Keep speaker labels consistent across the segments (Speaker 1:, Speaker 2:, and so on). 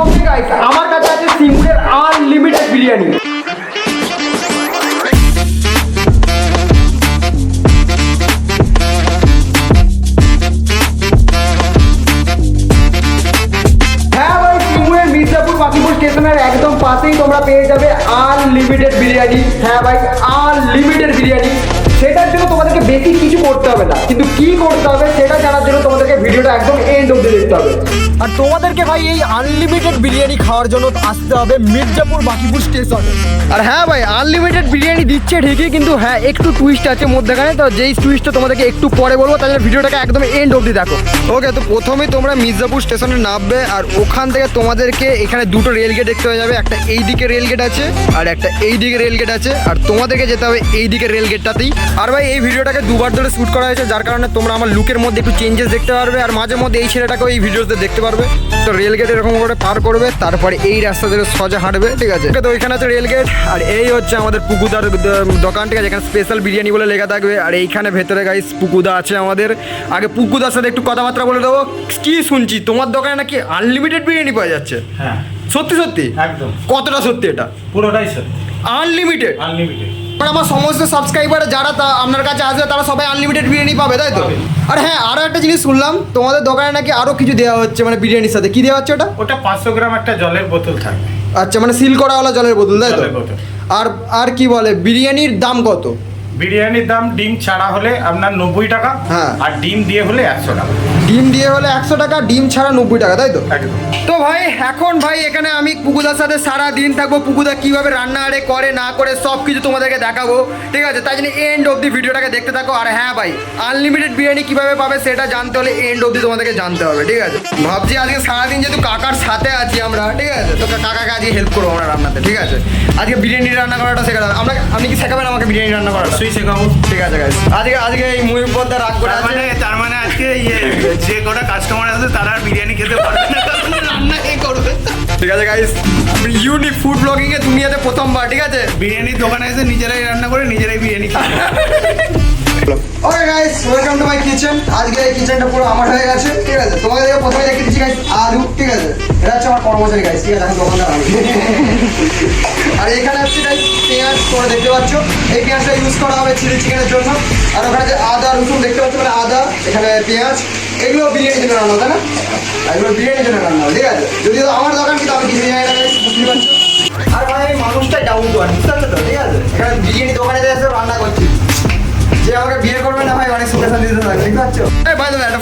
Speaker 1: Okay guys আমার কাছে আছে সিম্পলের আনলিমিটেড বিরিয়ানি। হ্যাঁ স্টেশনের একদম পাশেই তোমরা পেয়ে যাবে আনলিমিটেড বিরিয়ানি। হ্যাঁ ভাই আনলিমিটেড হবে না। কিন্তু কি করতে হবে সেটা জানার জন্য তোমাদেরকে ভিডিওটা একদম এন্ড অব্দি দেখতে হবে। আর তোমাদেরকে ভাই এই আনলিমিটেড বিরিয়ানি খাওয়ার জন্য আসতে হবে মির্জাপুর বাকিপুর স্টেশনে আর হ্যাঁ ভাই আনলিমিটেড বিরিয়ানি দিচ্ছে ঠিকই কিন্তু হ্যাঁ একটু টুইস্ট আছে মধ্যেখানে তো যেই টুইস্টটা তোমাদেরকে একটু পরে বলব তাহলে ভিডিওটাকে একদম এন্ড অব্দি দেখো। ওকে তো প্রথমেই তোমরা মির্জাপুর স্টেশনে নামবে আর ওখান থেকে তোমাদেরকে এখানে দুটো রেল গেট দেখতে হয়ে যাবে একটা এই দিকে রেল গেট আছে আর একটা এই দিকে রেল গেট আছে আর তোমাদেরকে যেতে হবে এই দিকে রেল গেটটাতেই আর ভাই এই ভিডিওটাকে দুবার ধরে শ্যুট করা হয়েছে যার কারণে তোমরা আমার লুকের মধ্যে একটু চেঞ্জেস দেখতে পারবে। আর মাঝে মধ্যে এই ছেলেটাকেও এই ভিডিওতে দেখতে পারবে। তো রেল গেট এরকম করে পার করবে তারপরে এই রাস্তা ধরে সোজা হাঁটবে ঠিক আছে? তো ওইখানে আছে রেল গেট আর এই হচ্ছে আমাদের পুকুদার দোকান ঠিক আছে? এখানে স্পেশাল বিরিয়ানি বলে লেখা থাকবে। আর এইখানে ভেতরে গাইস পুকুদা আছে আমাদের। আগে পুকুদার সাথে একটু কথাবার্তা বলে দেবো। কি শুনছি তোমার দোকানে নাকি আনলিমিটেড বিরিয়ানি পাওয়া যাচ্ছে?
Speaker 2: হ্যাঁ।
Speaker 1: সত্যি সত্যি?
Speaker 2: একদম।
Speaker 1: কতটা সত্যি এটা?
Speaker 2: পুরোটাই সত্যি।
Speaker 1: আনলিমিটেড
Speaker 2: আনলিমিটেড
Speaker 1: আর আমার সমস্ত সাবস্ক্রাইবার যারা আপনার কাছে আসবে তারা সবাই আনলিমিটেড বিরিয়ানি পাবে তাই তো? আর হ্যাঁ আরও একটা জিনিস শুনলাম তোমাদের দোকানে নাকি আরও কিছু দেওয়া হচ্ছে মানে বিরিয়ানির সাথে। কি দেওয়া হচ্ছে ওটা?
Speaker 2: ওটা পাঁচশো গ্রাম একটা জলের বোতল থাকবে
Speaker 1: আচ্ছা মানে সিল করাওয়ালা জলের বোতল তাই তো? আর আর কি বলে বিরিয়ানির দাম কত?
Speaker 2: বিরিয়ানির দাম ডিম ছাড়া হলে আপনার নব্বই টাকা
Speaker 1: হ্যাঁ।
Speaker 2: আর ডিম দিয়ে হলে একশো টাকা।
Speaker 1: ডিম দিয়ে হলে একশো টাকা ডিম ছাড়া নব্বই টাকা তাই তো?
Speaker 2: একদম।
Speaker 1: তো ভাই এখন ভাই এখানে আমি পুকুদার সাথে সারা দিন থাকব। পুকুদা কীভাবে রান্না আরে করে না করে সব কিছু তোমাদেরকে দেখাবো। ঠিক আছে? তাই জন্য এন্ড অবধি ভিডিওটাকে দেখতে থাকো। আর হ্যাঁ ভাই আনলিমিটেড বিরিয়ানি কীভাবে পাবে সেটা জানতে হলে এন্ড অবধি তোমাদেরকে জানতে হবে ঠিক আছে? ভাবছি আজকে সারাদিন যেহেতু কাকার সাথে আছি আমরা ঠিক আছে? তো কাকাকে আজকে হেল্প করব আমরা রান্নাতে ঠিক আছে? আজকে বিরিয়ানি রান্না করাটা শেখাতে আমরা আপনি কি শেখাবেন আমাকে বিরিয়ানি রান্না করাটা?
Speaker 2: অবশ্যই শেখাবো।
Speaker 1: ঠিক আছে guys। আজকে আজকে এই ময়ূর পদ্মা রাগ করে আছে।
Speaker 3: মানে তার মানে আজকে ইয়ে যে কটা কাস্টমার আছে তারা বিরিয়ানি খেতে পারবে না রান্না কে করবে?
Speaker 1: ঠিক আছে গাইস ইউনিক ফুড ব্লগিং এ দুনিয়াতে প্রথমবার ঠিক আছে?
Speaker 3: বিরিয়ানির দোকানে এসে নিজেরাই রান্না করে নিজেরাই বিরিয়ানি খাবে।
Speaker 1: Okay guys welcome to my kitchen আজকে এই কিচেনটা পুরো আমার হয়ে গেছে ঠিক আছে? তোমাকে আর মানে আদা, এখানে পেঁয়াজ, এগুলো বিরিয়ানির রান্না, তাই না? এগুলো বিরিয়ানির জন্য রান্না ঠিক আছে? যদিও আমার দোকান কিন্তু কিছু জানি না বুঝতে পারছ? আর ভাই আমি ডাউন টু আর বুঝতে পারছ তো, ঠিক আছে? এখানে বিরিয়ানি দোকানে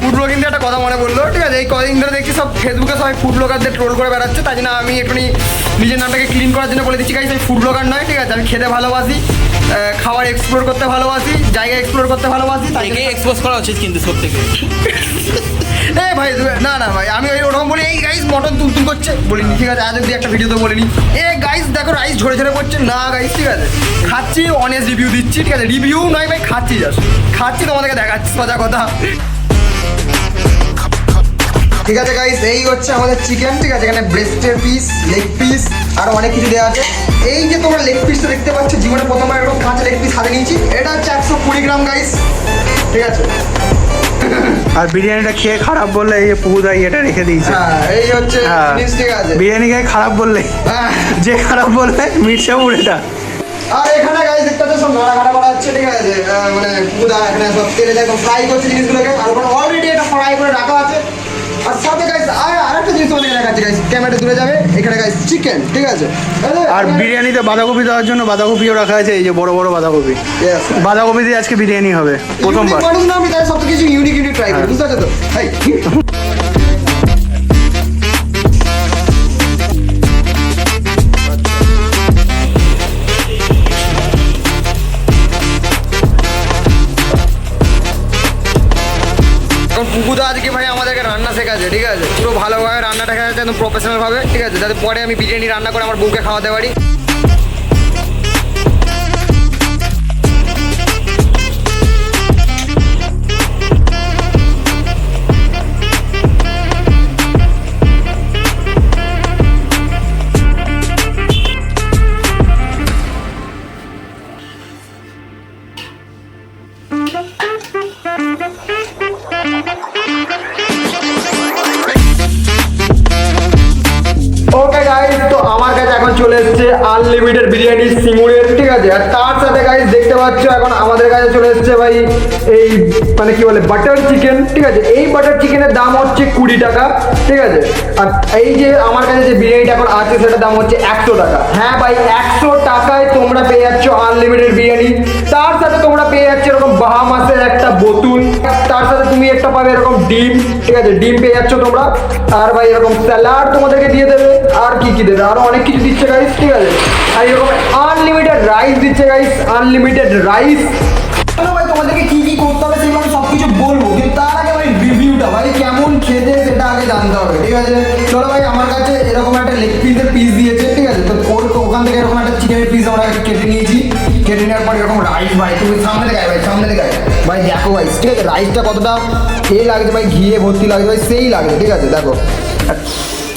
Speaker 1: ফুড ব্লগিং একটা কথা মনে বলল ঠিক আছে? এই কদিন ধরে দেখছি সব ফেসবুকে সবাই ফুড ব্লগারদের ট্রোল করে বেড়াচ্ছে তাই জন্য আমি একটু নিজের নামটাকে ক্লিন করার জন্য বলে দিচ্ছি গাইস আমি ফুড ব্লগার নয় ঠিক আছে? আমি খেতে ভালোবাসি খাবার এক্সপ্লোর করতে ভালোবাসি জায়গা এক্সপ্লোর করতে ভালোবাসি তাই
Speaker 3: একে এক্সপোজ করা উচিত কিন্তু সব
Speaker 1: এই ভাই, না না, ভাই, আমি ওই ওরকম বলি, এই গাইস মটন তুলতুল করছে। বলিনি, ঠিক আছে, আজ অব্দি একটা ভিডিওতে বলিনি। এ গাইস দেখো রাইস ঝরে ঝরে পড়ছে। না গাইস ঠিক আছে। খাচ্ছি অনেস্ট রিভিউ দিচ্ছি, ঠিক আছে। রিভিউ নয় ভাই, খাচ্ছি জাস্ট খাচ্ছি, তোমাদেরকে দেখাচ্ছি, সোজা কথা। ঠিক আছে গাইস এই হচ্ছে আমাদের চিকেন ঠিক আছে? এখানে ব্রেস্টের পিস লেগ পিস আর অনেক কিছু দেওয়া আছে। এই যে তোমরা লেগ পিসটা দেখতে পাচ্ছ, জীবনে প্রথমবার এরকম কাঁচা লেগ পিস হাতে নিয়েছি। এটা হচ্ছে একশো কুড়ি গ্রাম গাইস ঠিক আছে?
Speaker 3: আর বিরিয়ানিটা খেয়ে খারাপ বললে এই যে পুকুদা এটা রেখে দিয়েছে।
Speaker 1: হ্যাঁ এই হচ্ছে
Speaker 3: হ্যাঁ। বিরিয়ানি খেয়ে খারাপ বললে
Speaker 1: হ্যাঁ।
Speaker 3: যে খারাপ বললে মির্জাপুর এটা
Speaker 1: আর এখানে গাইস দেখতে পাচ্ছ সব নাড়া করা হচ্ছে ঠিক আছে। মানে পুদা এখানে সব তেলে দেখো ফ্রাই করছে জিনিসগুলোকে। আর ওখানে অলরেডি এটা ফ্রাই করে রাখা আছে। আর সাথে গাইস আর আরেকটা জিনিস তোমাদের দেখাচ্ছি গাইস ক্যামেরা দূরে যাবে এখানে গাইস চিকেন ঠিক আছে?
Speaker 3: আর বিরিয়ানিতে বাঁধাকপি দেওয়ার জন্য বাঁধাকপিও রাখা আছে এই যে বড় বড় বাঁধাকপি। বাঁধাকপি দিয়ে আজকে বিরিয়ানি হবে প্রথমবার।
Speaker 1: আমি তাই সব কিছু ইউনিক ইউনিক ট্রাই করি বুঝতে পারছ তো? ঠিক আছে যাতে পরে আমি বিরিয়ানি রান্না করে আমার বউকে খাওয়াতে পারি। আনলিমিটেড বিরিয়ানি সিঙ্গুরের ঠিক আছে, আর তার সাথে গাইজ দেখতে পাচ্ছ, এখন আমাদের কাছে চলে এসছে ভাই এই মানে কি বলে বাটার চিকেন ঠিক আছে? এই বাটার চিকেনের দাম হচ্ছে কুড়ি টাকা, ঠিক আছে? আর এই যে আমার কাছে যে বিরিয়ানিটা এখন আছে, সেটার দাম হচ্ছে একশো টাকা। হ্যাঁ ভাই, একশো টাকায় তোমরা পেয়ে যাচ্ছ আনলিমিটেড বিরিয়ানি তার সাথে যাচ্ছ এরকম বাহামাসের একটা বোতল তার সাথে তুমি একটা পাবে এরকম ডিম, ঠিক আছে? ডিম পেয়ে যাচ্ছ তোমরা। আর ভাই এরকম স্যালাড তোমাদেরকে দিয়ে দেবে, আর কি কি দেবে? আরও অনেক কিছু দিচ্ছে গাইস ঠিক আছে? আর এরকম আনলিমিটেড রাইস দিচ্ছে গাইস আনলিমিটেড রাইস ভাই, তোমাদেরকে কি কি করতে হবে সেগুলো সব কিছু বলব, কিন্তু তার আগে ভাই রিভিউটা ভাই কেমন খেতে সেটা আগে জানতে হবে, ঠিক আছে? চলো ভাই, আমার কাছে এরকম একটা লেগ পিসের পিস দিয়েছে, ঠিক আছে? তো ওখান থেকে এরকম একটা চিকেনের পিস আমরা কেটে নিয়েছি। কেটে নেওয়ার পর এরকম রাইস ভাই, তুমি সামনে দেখায় ভাই, সামনে দেখায় ভাই, দেখো, ভাই, ঠিক আছে রাইসটা কতটা এ লাগছে, ভাই, ঘিয়ে ভর্তি লাগছে, ভাই, সেই লাগছে, ঠিক আছে, দেখো।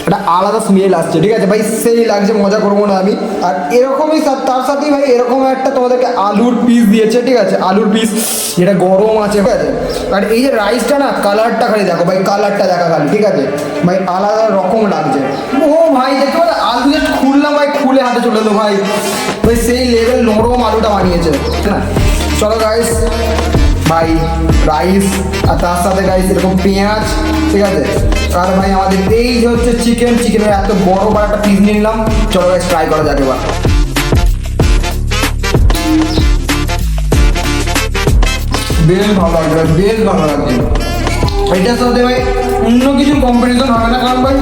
Speaker 1: একটা আলাদা স্মেল আসছে, ঠিক আছে, ভাই, সেই লাগছে, মজা করব না আমি। আর এরকমই তার সাথেই, ভাই, এরকম একটা তোমাদেরকে আলুর পিস দিয়েছে, ঠিক আছে, আলুর পিস যেটা গরম আছে, ঠিক আছে। আর এই যে রাইসটা না কালারটা খালি দেখো, ভাই কালারটা দেখা খালি, ঠিক আছে। ভাই, আলাদা রকম লাগছে। ও, ভাই, দেখতে পাচ্ছ, আলু খুললাম, ভাই, খুলে হাতে চলে এলো, ভাই। ভাই, সেই নরম আলুটা বানিয়েছে চলো গাইস ভাই রাইস আর তার সাথে গাইস এরকম পেঁয়াজ ঠিক আছে? আর ভাই আমাদের এই হচ্ছে চিকেন চিকেনের এত বড় বড় একটা পিস নিলাম। চলো গাইস ট্রাই করা যাক এবার। বেশ ভালো ভাই, বেশ ভালো লাগছে এটার সাথে ভাই অন্য কিছুর কম্পিটিশন হবে না কারণ ভাই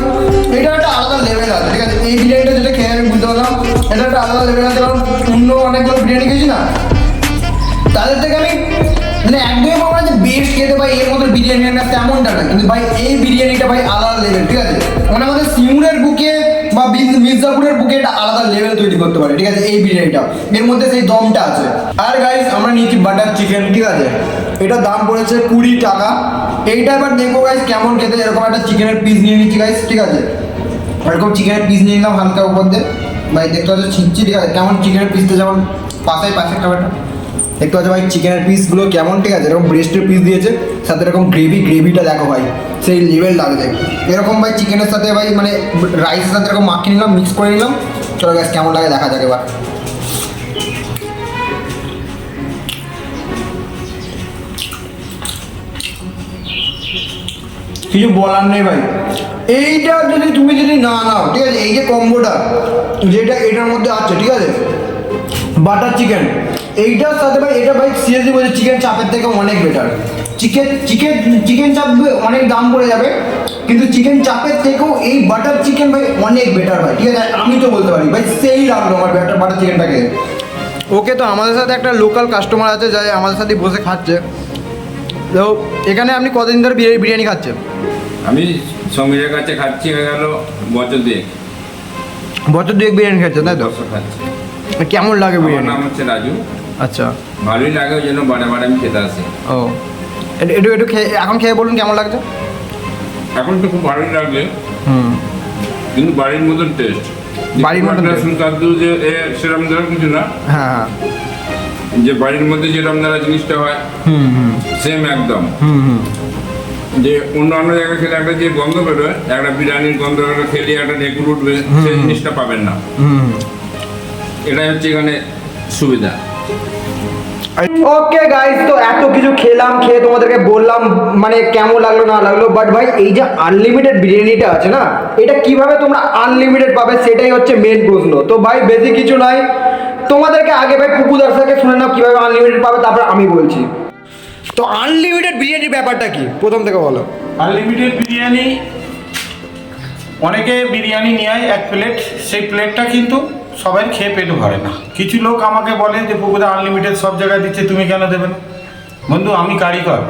Speaker 1: এটা একটা আলাদা লেভেল আছে ঠিক আছে? এই বিরিয়ানিটা বুঝতে পারলাম, এটা একটা আলাদা লেভেল আছে কারণ অন্য অনেকগুলো বিরিয়ানি খেয়েছি না? তাদের থেকে আমি মানে একদমই পাবো যে বেস্ট খেতে ভাই এর মতো বিরিয়ানি না, তেমনটা না। কিন্তু ভাই, এই বিরিয়ানিটা ভাই আলাদা লেভেল ঠিক আছে? মানে আমাদের সিঙ্গুরের বুকে বা মির্জাপুরের বুকে একটা আলাদা লেভেল তৈরি করতে পারে, ঠিক আছে? এই বিরিয়ানিটা। এর মধ্যে সেই দমটা আছে। আর গাইস আমরা নিয়েছি বাটার চিকেন ঠিক আছে? এটার দাম পড়েছে কুড়ি টাকা। এইটা এবার দেখব গাইস কেমন খেতে। এরকম একটা চিকেনের পিস নিয়ে নিচ্ছি গাইস ঠিক আছে? এরকম চিকেনের পিস নিয়ে নিলাম হালকা উপর দিয়ে। ভাই, দেখতে পাচ্ছ ঠিক আছে কেমন চিকেনের পিসটা যেমন পাশায় পাশে খাবারটা। দেখতে পাচ্ছ ভাই চিকেনের পিসগুলো কেমন, ঠিক আছে? এরকম ব্রেস্টের পিস দিয়েছে, সাথে এরকম গ্রেভি গ্রেভিটা দেখো ভাই, সেই লেভেল লাগছে এরকম ভাই চিকেনের সাথে ভাই মানে রাইসের সাথে এরকম মাখিয়ে নিলাম মিক্স করে নিলাম। চলো গ্যাস কেমন লাগে দেখা যাক এবার। কিছু বলার নেই ভাই। এইটা যদি তুমি যদি না নাও, ঠিক আছে? এই যে কম্বোটা যেটা এটার মধ্যে আছে ঠিক আছে? বাটার চিকেন এইটার সাথে ভাই এটা ভাই সিরিয়াসলি বলছে চিকেন চাপের থেকে অনেক বেটার চিকেন চিকেন চিকেন চাপ অনেক দাম পড়ে যাবে কিন্তু চিকেন চাপের থেকেও এই বাটার চিকেন ভাই অনেক বেটার ভাই ঠিক আছে? আমি তো বলতে পারি ভাই সেই লাগল আমার বাটার বাটার চিকেনটাকে ওকে তো আমাদের সাথে একটা লোকাল কাস্টমার আছে যাই আমাদের সাথে বসে খাচ্ছে। তো এখানে আপনি কতদিন ধরে বিরিয়ানি বিরিয়ানি খাচ্ছেন?
Speaker 4: আমি সমীরের কাছে খাচ্ছি হয়ে গেল বছর দিয়ে
Speaker 1: বছর দুয়েক বিরিয়ানি খাচ্ছেন তাই তো?
Speaker 4: খাচ্ছি
Speaker 1: কেমন লাগে বিরিয়ানি?
Speaker 4: নাম হচ্ছে রাজু।
Speaker 1: আচ্ছা।
Speaker 4: ভালোই লাগে ওই জন্য বারে বারে আমি খেতে আসি।
Speaker 1: ও। একটু একটু একটু খেয়ে এখন খেয়ে বলুন কেমন লাগছে?
Speaker 4: এখন তো খুব ভালোই লাগছে।
Speaker 1: হুম।
Speaker 4: কিন্তু বাড়ির মতন টেস্ট
Speaker 1: বাড়ির মতন taste।
Speaker 4: কাদ্দু যে এ, সেরম ধরো কিছু না।
Speaker 1: হ্যাঁ হ্যাঁ।
Speaker 4: যে বাড়ির মধ্যে যেরকম দ্বারা জিনিসটা হয়
Speaker 1: হুম হুম।
Speaker 4: সেম একদম।
Speaker 1: হুম হুম।
Speaker 4: যে অন্য অন্য জায়গায় খেলে একটা যে গন্ধ বেরোয় একটা বিরিয়ানির গন্ধ একটা খেলে একটা ঢেকুর উঠবে সেই জিনিসটা পাবেন না। এটাই হচ্ছে এখানে সুবিধা।
Speaker 1: ওকে গাইস তো এত কিছু খেলাম খেয়ে তোমাদেরকে বললাম মানে কেমন লাগল না লাগল বাট ভাই এই যে আনলিমিটেড বিরিয়ানিটা আছে না এটা কীভাবে তোমরা আনলিমিটেড পাবে সেটাই হচ্ছে মেন প্রশ্ন। তো ভাই বেশি কিছু নাই। তোমাদেরকে আগে ভাই পুকুদার থেকে শুনে নাও কীভাবে আনলিমিটেড পাবে তারপর আমি বলছি। তো আনলিমিটেড বিরিয়ানির ব্যাপারটা কি? প্রথম থেকে বলো।
Speaker 2: আনলিমিটেড বিরিয়ানি অনেকে বিরিয়ানি নিয়ে আয় এক প্লেট সেই প্লেটটা কিন্তু সবাই খেয়ে পেট ভরে না। কিছু লোক আমাকে বলে যে পুকুরে আনলিমিটেড সব জায়গায় দিচ্ছে তুমি কেন দেবে না? বন্ধু আমি কারিগর।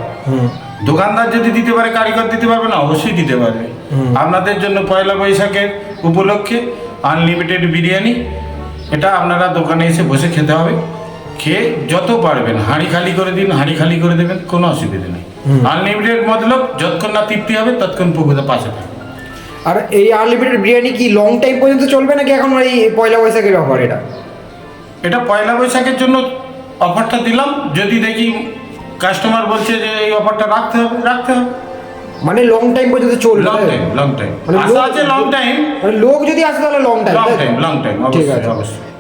Speaker 2: দোকানদার যদি দিতে পারে কারিগর দিতে পারবে না অবশ্যই দিতে পারবে। আপনাদের জন্য পয়লা বৈশাখের উপলক্ষে আনলিমিটেড বিরিয়ানি এটা আপনারা দোকানে এসে বসে খেতে হবে। খেয়ে যত পারবেন হাঁড়ি খালি করে দিন হাঁড়ি খালি করে দেবেন কোনো অসুবিধা নেই। আনলিমিটেড মতলব যতক্ষণ না তৃপ্তি হবে ততক্ষণ পুকুরে পাশে থাকবে
Speaker 1: আর এই আনলিমিটেড বিরিয়ানি কি লং টাইম পর্যন্ত চলবে নাকি এখন এই পয়লা বৈশাখের অফার এটা?
Speaker 2: এটা পয়লা বৈশাখের জন্য অফারটা দিলাম। যদি দেখি কাস্টমার বলছে যে এই অফারটা রাখতে হবে রাখতে হবে।
Speaker 1: মানে লং টাইম পর্যন্ত চলবে?
Speaker 2: লং টাইম লং টাইম আশা আছে লং টাইম
Speaker 1: মানে লোক যদি আসে তাহলে long time
Speaker 2: long time long time
Speaker 1: ঠিক আছে।
Speaker 2: অবশ্যই।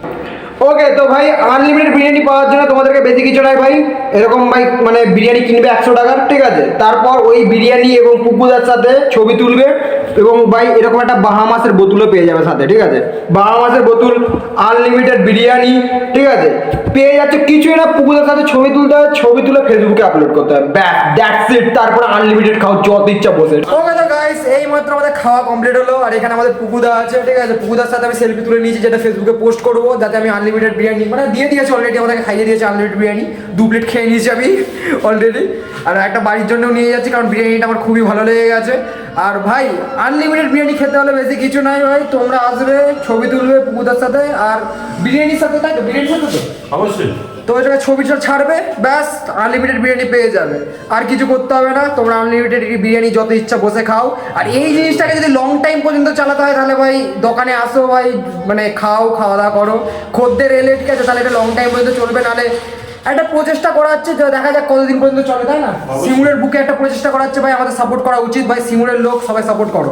Speaker 1: ওকে তো ভাই আনলিমিটেড বিরিয়ানি পাওয়ার জন্য তোমাদেরকে বেশি কিছু নাই ভাই। এরকম ভাই মানে বিরিয়ানি কিনবে একশো টাকার ঠিক আছে? তারপর ওই বিরিয়ানি এবং পুকুদার সাথে ছবি তুলবে। এবং ভাই, এরকম একটা বাহামাসের বোতলও পেয়ে যাবে সাথে, ঠিক আছে? বাহামাসের বোতল আনলিমিটেড বিরিয়ানি, ঠিক আছে? পেয়ে যাচ্ছে কিছুই না পুকুদার সাথে ছবি তুলতে হয়, ছবি তুলে ফেসবুকে আপলোড করতে হয়, ব্যাস দ্যাটস ইট তারপর আনলিমিটেড খাও যত ইচ্ছা বসে। ওকে তো গাইস এই মাত্র আমাদের খাওয়া কমপ্লিট হলো, আর এখানে আমাদের পুকুদা আছে, ঠিক আছে? পুকুদার সাথে আমি সেলফি তুলে নিয়েছি, যেটা ফেসবুকে পোস্ট করব, যাতে আমি আনলিমিটেড বিরিয়ানি মানে দিয়ে দিয়েছে অলরেডি আমাদেরকে খাইয়ে দিয়েছে আনলিমিটেড বিরিয়ানি, দু প্লেট খেয়ে নিয়েছি আমি অলরেডি আর একটা বাড়ির জন্য নিয়ে যাচ্ছি, কারণ বিরিয়ানিটা আমার খুবই ভালো লেগে গেছে। আর ভাই আনলিমিটেড বিরিয়ানি খেতে হলে বেশি কিছু নাই ভাই। তোমরা আসবে ছবি তুলবে পুকুদার সাথে আর বিরিয়ানির সাথে তাই তো বিরিয়ানির সাথে তো?
Speaker 2: অবশ্যই।
Speaker 1: তো ওই জায়গায় ছবিটা ছাড়বে ব্যাস আনলিমিটেড বিরিয়ানি পেয়ে যাবে। আর কিছু করতে হবে না তোমরা আনলিমিটেড বিরিয়ানি যত ইচ্ছা বসে খাও। আর এই জিনিসটাকে যদি লং টাইম পর্যন্ত চালাতে হয় তাহলে ভাই দোকানে আসো ভাই মানে খাও খাওয়া দাওয়া করো। খদ্দের এলে ঠিক আছে তাহলে এটা লং টাইম পর্যন্ত চলবে নাহলে একটা প্রচেষ্টা করা হচ্ছে যে দেখা যাক কতদিন পর্যন্ত চলে তাই না? সিমুরের বুকে একটা প্রচেষ্টা করা হচ্ছে ভাই আমাদের সাপোর্ট করা উচিত ভাই সিমুরের লোক সবাই সাপোর্ট করো।